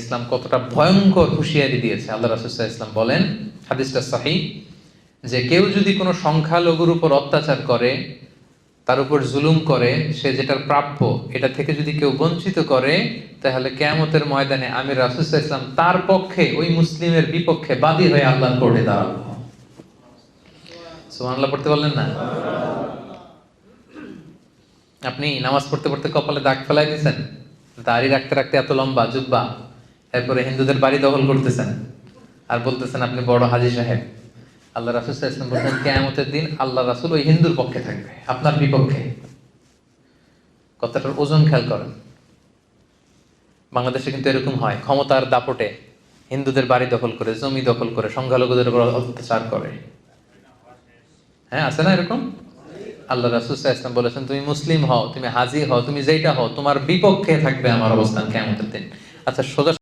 ইসলাম কতটা ভয়ঙ্কর হুঁশিয়ারি দিয়েছে, আল্লাহ রাসুসাহ ইসলাম বলেন, হাদিসটা সাহি, যে কেউ যদি কোনো সংখ্যালঘুর উপর অত্যাচার করে, তার উপর জুলুম করে, সে যেটার প্রাপ্য, এটা থেকে যদি কেউ বঞ্চিত করে, তাহলে কেয়ামতের ময়দানে আমি রাসুসাহ ইসলাম তার পক্ষে, ওই মুসলিমের বিপক্ষে বাদী হয়ে আল্লাহর কোর্টে দাঁড়াবো। সুবহানাল্লাহ, পড়তে বললেন না? আপনি নামাজ পড়তে পড়তে কপালে দাগ ফেলাই দিয়েছেন? দাড়ি রাখতে রাখতে এত লম্বা, জুব্বা। এরপরে হিন্দুদের বাড়ি দখল করতেছেন। আর বলতেছেন, আপনি বড় হাজি সাহেব। আল্লাহ রাসুল ইসলাম বলছেন, কেয়ামতের দিন আল্লাহ রাসুল ওই হিন্দুর পক্ষে থাকবে, আপনার বিপক্ষে। কথাটার ওজন খেয়াল করেন। বাংলাদেশে কিন্তু এরকম হয়, ক্ষমতার দাপটে হিন্দুদের বাড়ি দখল করে, জমি দখল করে, সংখ্যালঘুদের উপর অত্যাচার করে। হ্যাঁ আছে না এরকম? আল্লাহ রাসুল ইসলাম বলেছেন, তুমি মুসলিম হও, তুমি হাজি হও, তুমি যেটা হও, তোমার বিপক্ষে থাকবে আমার অবস্থান কেমন দিন। আচ্ছা সোজা